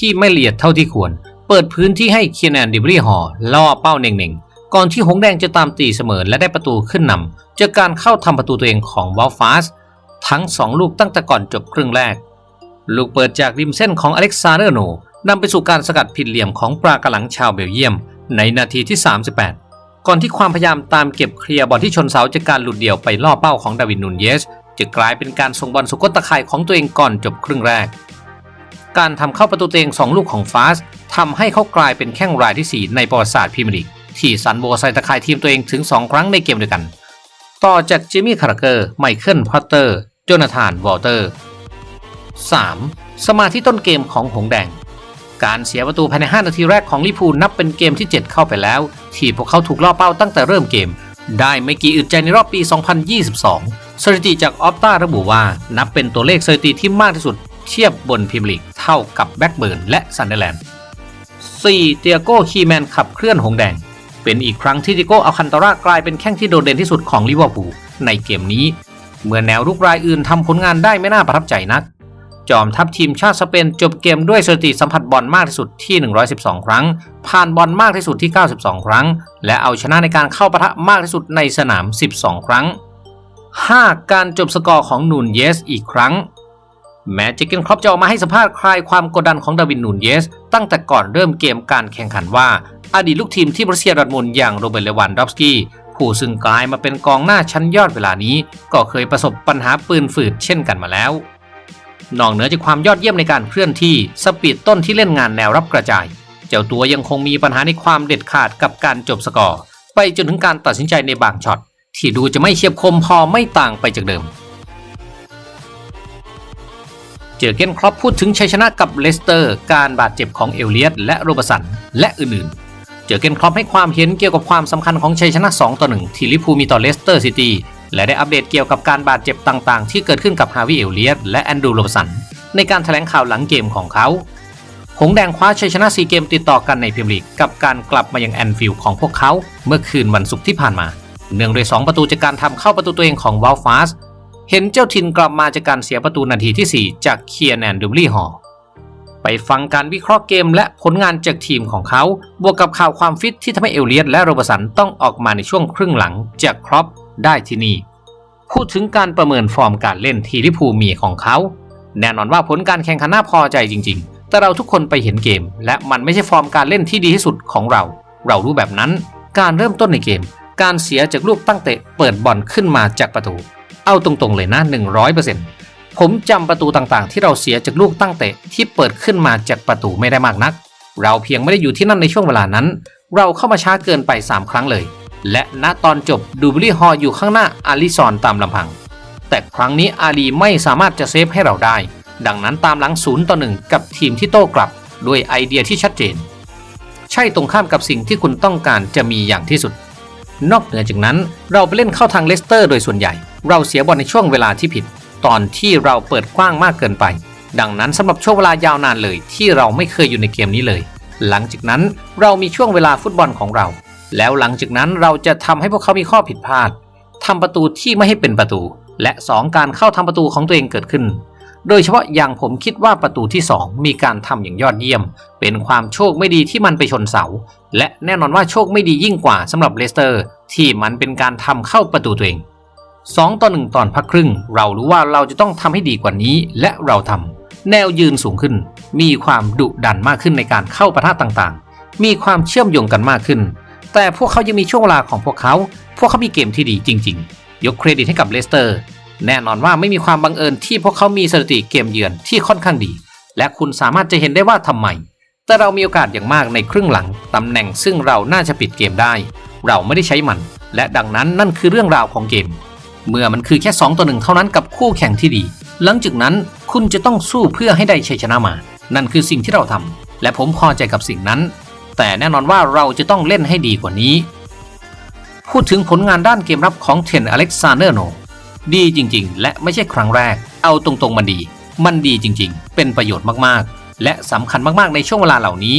ที่ไม่ละเอียดเท่าที่ควร เปิดพื้นที่ให้เคียนแอนดิบรีฮอลล่อเป้าเน่งๆ ก่อนที่หงแดงจะตามตีเสมอและได้ประตูขึ้นนำจากการเข้าทำประตูตัวเองของวอลฟาสทั้ง 2 ลูกตั้งแต่ก่อนจบครึ่งแรก ลูกเปิดจากริมเส้นของอเล็กซานเดอร์โนนำไปสู่การสกัดผิดเหลี่ยมของปรากระหลังชาวเบลเยียม ในนาทีที่ 38 ก่อนที่ความพยายามตามเก็บเคลียร์บอลที่ชนเสาจากการหลุดเดี่ยวไปล่อเป้าของดาวินนูนเยสจะกลายเป็นการส่งบอลสุกตะข่ายของตัวเองก่อนจบครึ่งแรก การทำเข้าประตูตัวเอง2ลูกของฟาสทำให้เขากลายเป็นแข้งรายที่ 4 ในประวัติศาสตร์พรีเมียร์ลีกที่ซันโบใส่ตะข่ายทีมตัวเองถึง 2 ครั้งในเกมเดียวกัน ต่อจากจิมมี่คาร์เกอร์ ไมเคิลพอตเตอร์ โจนาธานวอลเตอร์ 3. สมาธิต้นเกมของหงแดง การเสียประตูภายใน 5 นาทีแรกของลิพูลนับเป็นเกมที่ 7 เข้าไปแล้ว ที่พวกเขาถูกล่อเป้าตั้งแต่เริ่มเกม ได้ไม่กี่อึดใจในรอบปี 2022 สถิติจากออฟตาระบุว่านับเป็นตัวเลขสถิติที่มากที่สุด เทียบบนพรีเมียร์ลีกเท่ากับแบ็กเบิร์นและซันเดอร์แลนด์ 4. เตียโก้คีแมนขับเคลื่อนหงแดง เป็นอีกครั้งที่ติโก้อัลคันตารากลายเป็นแข้งที่โดดเด่นที่สุดของลิเวอร์พูลในเกมนี้ เมื่อแนวรุกรายอื่นทำผลงานได้ไม่น่าประทับใจนัก จอมทัพทีมชาติสเปนจบเกมด้วยสถิติสัมผัสบอลมากที่สุดที่ 112 ครั้ง ผ่านบอลมากที่สุดที่ 92 ครั้ง และเอาชนะในการเข้าปะทะมากที่สุดในสนาม 12 ครั้ง 5. การจบสกอร์ของนูนเยสอีกครั้ง แม้เจเกนครอปจะออกมาให้สัมภาษณ์คลายความกดดันของดาวินนูนเยส ตั้งแต่ก่อนเริ่มเกมการแข่งขันว่า อดีตลูกทีมที่บรัสเซียดอทมุนอย่างโรเบิร์ตเลวันดอฟสกี้ผู้ซึ่งกลายมาเป็นกองหน้าชั้นยอดเวลานี้ ก็เคยประสบปัญหาปืนฝืดเช่นกันมาแล้ว นอกเหนือจากความยอดเยี่ยมในการเคลื่อนที่สปีดต้นที่เล่นงานแนวรับกระจาย เจ้าตัวยังคงมีปัญหาในความเด็ดขาดกับการจบสกอร์ ไปจนถึงการตัดสินใจในบางช็อตที่ดูจะไม่เฉียบคมพอไม่ต่างไปจากเดิม เจอเกนครอปพูดถึงชัยชนะกับเลสเตอร์ การบาดเจ็บของเอลเลียตและโรบสัน และอื่นๆ เจอเกนครอปให้ความเห็นเกี่ยวกับความสำคัญของชัยชนะ 2 ต่อ 1 ที่ลิพูมีต่อเลสเตอร์ซิตี้และได้อัปเดตเกี่ยวกับการบาดเจ็บต่างๆ ที่เกิดขึ้นกับฮาวิเอลเลียตและแอนดูโรบสัน ในการแถลงข่าวหลังเกมของเขา หงแดงคว้าชัยชนะ 4 เกมติดต่อกันในพรีเมียร์ลีกกับการกลับมายังแอนฟิลด์ของพวกเขา เมื่อคืนวันศุกร์ที่ผ่านมา เนื่องด้วย 2 ประตูจากการทำเข้าประตูตัวเองของวอลฟาส เห็นเจ้าถิ่นกลับมาจากการเสียประตูนาทีที่ 4 จากเคียร์แนนดูบลี่ฮอไปฟังการวิเคราะห์เกมและผลงานจากทีมของเขา บวกกับข่าวความฟิตที่ทำให้เอลเลียตและโรบสันต้องออกมาในช่วงครึ่งหลังจากครอปได้ที่นี่ พูดถึงการประเมินฟอร์มการเล่นที่ลิพูมีของเขา แน่นอนว่าผลการแข่งขันน่าพอใจจริง ๆ แต่เราทุกคนไปเห็นเกม และมันไม่ใช่ฟอร์มการเล่นที่ดีที่สุดของเรา เรารู้แบบนั้น การเริ่มต้นในเกม การเสียจากลูกตั้งเตะเปิดบอลขึ้นมาจากประตู เอาตรงๆเลยนะ100%ผมจำประตูต่างๆ ที่เราเสียจากลูกตั้งเตะที่เปิดขึ้นมาจากประตูไม่ได้มากนัก เราเพียงไม่ได้อยู่ที่นั่นในช่วงเวลานั้น เราเข้ามาช้าเกินไป 3 ครั้งเลย และณตอนจบดูบลี่ฮออยู่ข้างหน้าอาลิซอนตามลำพัง แต่ครั้งนี้อาลีไม่สามารถจะเซฟให้เราได้ ดังนั้นตามหลังศูนย์ต่อหนึ่งกับทีมที่โต้กลับด้วยไอเดียที่ชัดเจน ใช่ตรงข้ามกับสิ่งที่คุณต้องการจะมีอย่างที่สุดนอกเหนือจากนั้นเราไปเล่นเข้าทางเลสเตอร์โดยส่วนใหญ่ เราเสียบอลในช่วงเวลาที่ผิด ตอนที่เราเปิดกว้างมากเกินไป ดังนั้นสำหรับช่วงเวลายาวนานเลยที่เราไม่เคยอยู่ในเกมนี้เลย หลังจากนั้นเรามีช่วงเวลาฟุตบอลของเรา แล้วหลังจากนั้นเราจะทำให้พวกเขามีข้อผิดพลาดทำประตูที่ไม่ให้เป็นประตู และ 2 การเข้าทำประตูของตัวเองเกิดขึ้น โดยเฉพาะอย่างผมคิดว่าประตูที่ 2 มีการทำอย่างยอดเยี่ยม เป็นความโชคไม่ดีที่มันไปชนเสา และแน่นอนว่าโชคไม่ดียิ่งกว่าสำหรับเลสเตอร์ ที่มันเป็นการทำเข้าประตูตัวเอง 2 ต่อ 1 ตอนพักครึ่ง เรารู้ว่าเราจะต้องทำให้ดีกว่านี้ และเราทำแนวยืนสูงขึ้น มีความดุดันมากขึ้นในการเข้าประทะต่างๆ มีความเชื่อมโยงกันมากขึ้น แต่พวกเขายังมีช่วงเวลาของพวกเขา พวกเขามีเกมที่ดีจริง ๆ ยกเครดิตให้กับเลสเตอร์ แน่นอนว่าไม่มีความบังเอิญที่พวกเขามีสถิติเกมเยือนที่ค่อนข้างดี และคุณสามารถจะเห็นได้ว่าทำไมแต่เรามีโอกาสอย่างมากในครึ่งหลังตำแหน่งซึ่งเราน่าจะปิดเกมได้ เราไม่ได้ใช้มัน และดังนั้นนั่นคือเรื่องราวของเกม เมื่อมันคือแค่ 2 ต่อหนึ่งเท่านั้นกับคู่แข่งที่ดี หลังจากนั้นคุณจะต้องสู้เพื่อให้ได้ชัยชนะมา นั่นคือสิ่งที่เราทำและผมพอใจกับสิ่งนั้น แต่แน่นอนว่าเราจะต้องเล่นให้ดีกว่านี้ พูดถึงผลงานด้านเกมรับของเทนอเล็กซานเดอร์โนดีจริงๆ และไม่ใช่ครั้งแรก เอาตรงๆมันดี มันดีจริงๆ เป็นประโยชน์มากๆ และสำคัญมากๆในช่วงเวลาเหล่านี้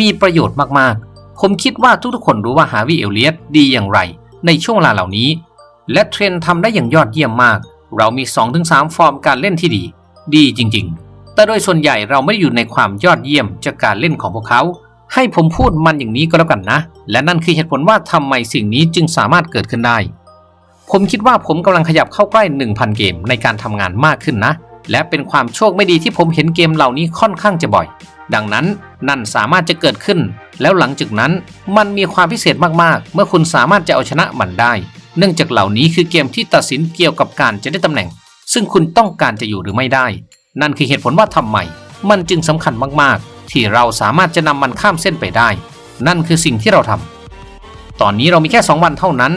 มีประโยชน์มากๆ ผมคิดว่าทุกๆคนรู้ว่าฮาวิเอลเลียตดีอย่างไร ในช่วงเวลาเหล่านี้ และเทรนทำได้อย่างยอดเยี่ยมมาก เรามี 2-3 ฟอร์มการเล่นที่ดี ดีจริงๆ แต่โดยส่วนใหญ่เราไม่ได้อยู่ในความยอดเยี่ยมจากการเล่นของพวกเขา ให้ผมพูดมันอย่างนี้ก็แล้วกันนะ และนั่นคือเหตุผลว่าทำไมสิ่งนี้จึงสามารถเกิดขึ้นได้ ผมคิดว่าผมกำลังขยับเข้าใกล้ 1,000 เกมในการทำงานมากขึ้นนะ และเป็นความโชคไม่ดีที่ผมเห็นเกมเหล่านี้ค่อนข้างจะบ่อย ดังนั้นนั่นสามารถจะเกิดขึ้น แล้วหลังจากนั้นมันมีความพิเศษมากๆ เมื่อคุณสามารถจะเอาชนะมันได้ เนื่องจากเหล่านี้คือเกมที่ตัดสินเกี่ยวกับการจะได้ตำแหน่ง ซึ่งคุณต้องการจะอยู่หรือไม่ได้ นั่นคือเหตุผลว่าทำไมมันจึงสำคัญมากๆ ที่เราสามารถจะนำมันข้ามเส้นไปได้ นั่นคือสิ่งที่เราทำตอนนี้เรามีแค่ 2 วันเท่านั้น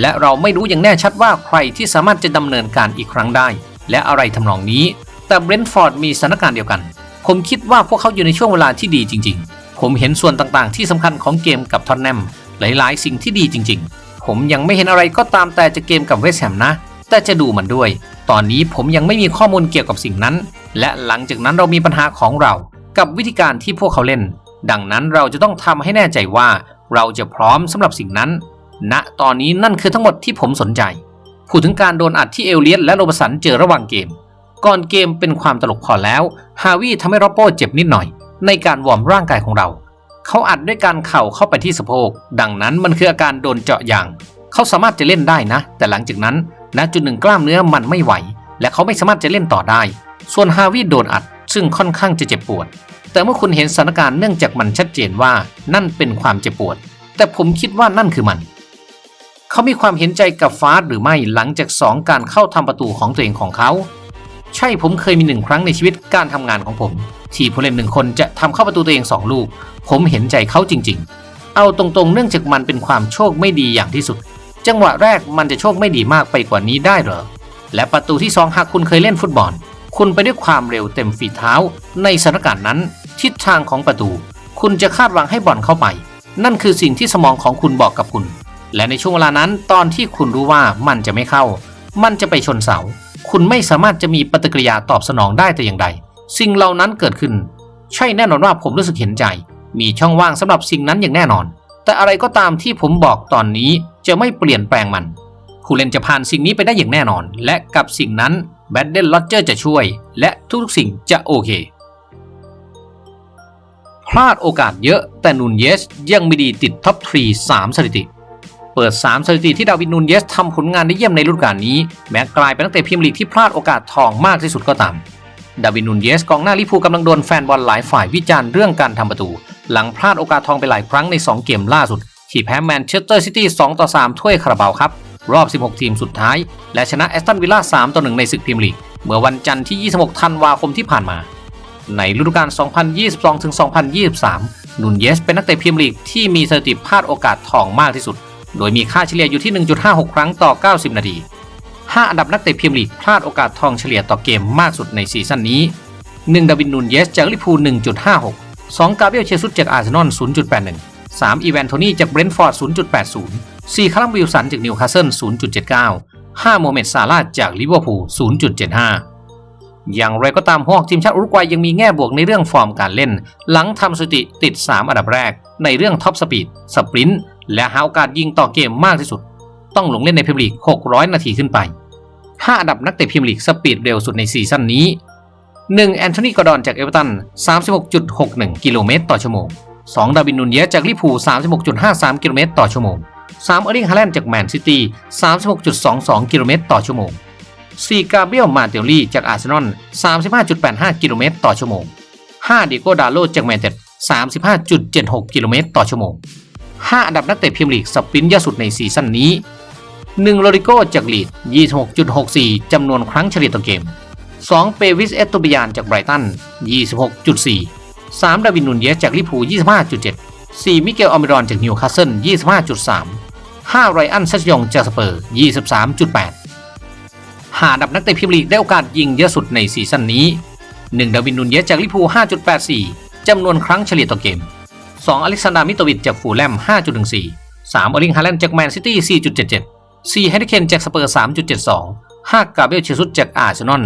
และเราไม่รู้อย่างแน่ชัดว่าใครที่สามารถจะดำเนินการอีกครั้งได้ และอะไรทำนองนี้ แต่เบรนท์ฟอร์ดมีสถานการณ์เดียวกัน ผมคิดว่าพวกเขาอยู่ในช่วงเวลาที่ดีจริง ๆ ผมเห็นส่วนต่างๆ ที่สำคัญของเกมกับทอตแนมหลายๆ สิ่งที่ดีจริง ๆ ผมยังไม่เห็นอะไรก็ตามแต่จะเกมกับเวสแฮมนะ แต่จะดูมันด้วย ตอนนี้ผมยังไม่มีข้อมูลเกี่ยวกับสิ่งนั้น และหลังจากนั้นเรามีปัญหาของเรา กับวิธีการที่พวกเขาเล่น ดังนั้นเราจะต้องทำให้แน่ใจว่า เราจะพร้อมสำหรับสิ่งนั้นณตอนนี้นั่นคือทั้งหมดที่ผมสนใจพูดถึงการโดนอัดที่เอลเลียสและโรบสันเจอระหว่างเกม ก่อนเกมเป็นความตลกพอแล้ว ฮาวิทำให้รอปโป้เจ็บนิดหน่อย ในการวอร์มร่างกายของเรา เขาอัดด้วยการเข่าเข้าไปที่สะโพก ดังนั้นมันคืออาการโดนเจาะยาง เขาสามารถจะเล่นได้นะ แต่หลังจากนั้นณจุดหนึ่งกล้ามเนื้อมันไม่ไหว และเขาไม่สามารถจะเล่นต่อได้ ส่วนฮาวิโดนอัด ซึ่งค่อนข้างจะเจ็บปวด แต่เมื่อคุณเห็นสถานการณ์เนื่องจากมันชัดเจนว่านั่นเป็นความเจ็บปวด แต่ผมคิดว่านั่นคือมัน เขามีความเห็นใจกับฟาสหรือไม่หลังจากสองการเข้าทำประตูของตัวเองของเขา ใช่ผมเคยมีหนึ่งครั้งในชีวิตการทำงานของผม ที่ผู้เล่นหนึ่งคนจะทำเข้าประตูตัวเองสองลูก ผมเห็นใจเขาจริงๆ เอาตรงๆ เนื่องจากมันเป็นความโชคไม่ดีอย่างที่สุด จังหวะแรกมันจะโชคไม่ดีมากไปกว่านี้ได้เหรอ และประตูที่สองหากคุณเคยเล่นฟุตบอล คุณไปด้วยความเร็วเต็มฝีเท้า ในสถานการณ์นั้น ทิศทางของประตู คุณจะคาดหวังให้บอลเข้าไป นั่นคือสิ่งที่สมองของคุณบอกกับคุณ และในช่วงเวลานั้นตอนที่คุณรู้ว่ามันจะไม่เข้า มันจะไปชนเสา คุณไม่สามารถจะมีปฏิกิริยาตอบสนองได้แต่อย่างใด สิ่งเหล่านั้นเกิดขึ้น ใช่แน่นอนว่าผมรู้สึกเห็นใจ มีช่องว่างสำหรับสิ่งนั้นอย่างแน่นอน แต่อะไรก็ตามที่ผมบอกตอนนี้จะไม่เปลี่ยนแปลงมัน ผู้เล่นจะผ่านสิ่งนี้ไปได้อย่างแน่นอน และกับสิ่งนั้นแบดเดนลอเจอร์จะช่วย และทุกๆสิ่งจะโอเค พลาดโอกาสเยอะแต่นูนเยสยังไม่ดีติดท็อปทรี3สถิติเปิด 3 สถิติที่ดาวิดนูนเยสทำผลงานได้เยี่ยมในฤดูกาลนี้ แม้กลายเป็นนักเตะพรีเมียร์ลีกที่พลาดโอกาสทองมากที่สุดก็ตาม ดาวิดนูนเยสกองหน้าลิเวอร์พูกำลังโดนแฟนบอลหลายฝ่ายวิจารณ์เรื่องการทำประตู หลังพลาดโอกาสทองไปหลายครั้งใน 2 เกมล่าสุด ที่แพ้แมนเชสเตอร์ซิตี้2ต่อ3ถ้วยคาราบาวครับ รอบ 16 ทีมสุดท้าย และชนะแอสตันวิลล่า3ต่อ1ในศึกพรีเมียร์ลีก เมื่อวันจันทร์ที่ 26 ธันวาคมที่ผ่านมา ในฤดูกาล 2022-2023 นุนเยสเป็นนักเตะพรีเมียร์ลีกที่มีสถิติพลาดโอกาสทองมากที่สุด โดยมีค่าเฉลี่ยอยู่ที่ 1.56 ครั้งต่อ 90 นาที 5 อันดับนักเตะพรีเมียร์ลีกพลาดโอกาสทองเฉลี่ยต่อเกมมากสุดในซีซั่นนี้ 1 ดาวินนูนเยสจากลิพูล1.56 2 กาเบรียลเชซุสจากอาร์เซนอล 0.81 3 อีแวนโทนี่จากเบรนท์ฟอร์ด 0.80 4 คารัมวิลสันจากนิวคาสเซิล 0.79 5 โมเมดซาลาจากลิเวอร์พูล 0.75 อย่างไรก็ตามฮอกทีมชาติอุรุกวัยยังมีแง่บวกในเรื่องฟอร์มการเล่น หลังทำสถิติติด 3 อันดับแรก ในเรื่องท็อปสปีดสปรินต์และหาโอกาสยิงต่อเกมมากที่สุด ต้องลงเล่นในพรีเมียร์ลีก 600 นาทีขึ้นไป 5 อันดับนักเตะพรีเมียร์ลีกสปีดเร็วสุดในซีซั่นนี้ 1. แอนโทนีกอร์ดอนจากเอเวอร์ตัน 36.61 กิโลเมตรต่อชั่วโมง 2. ดาวินนูนเยสจากลิพู36.53 กิโลเมตรต่อชั่วโมง 3. เออร์ลิงฮาแลนด์จากแมนซิตี้ 36.22 กิโลเมตรต่อชั่วโมง 4. กาเบรียลมาเตลลี่จากอาร์เซนอล 35.85 กิโลเมตรต่อชั่วโมง 5. ดิโก้ดาโลจากแมนเชสเตอร์35.76 กิโลเมตรต่อชั่วโมง 5 อันดับนักเตะพรีเมียร์ลีกสปรินต์ยอะสุดในซีซั่นนี้ 1. โรดิโกจากลีด 26.64 จำนวนครั้งเฉลี่ยต่อเกม 2. เปวิสเอตโตบิยานจากไบรตัน 26.4 3. ดาวินนูนเยสจากลิพู25.7 4. มิเกลออมิรอนจากนิวคาสเซิล 25.3 5. ไรอันซัชยองจากสเปอร์ 23.8 หาดับนักเตะพรีเมียร์ลีกได้โอกาสยิงเยอะสุดในซีซั่นนี้ 1. ดาวินนูนเยสจากลิพู5.84 จำนวนครั้งเฉลี่ยต่อเกม 2. อเล็กซานดามิโตวิชจากฟูลแลม 5.14 3 อลิงฮาแลนด์จากแมนซิตี้ 4.77 4. แฮร์รี่เคนจากสเปอร์3.72 5. กาเบรียลเชซุสจากอาร์เซนอล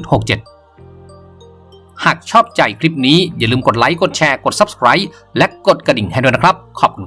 3.67 หากชอบใจคลิปนี้อย่าลืมกดไลค์ กดแชร์ กด Subscribe และกดกระดิ่งให้ด้วยนะครับ ขอบคุณครับ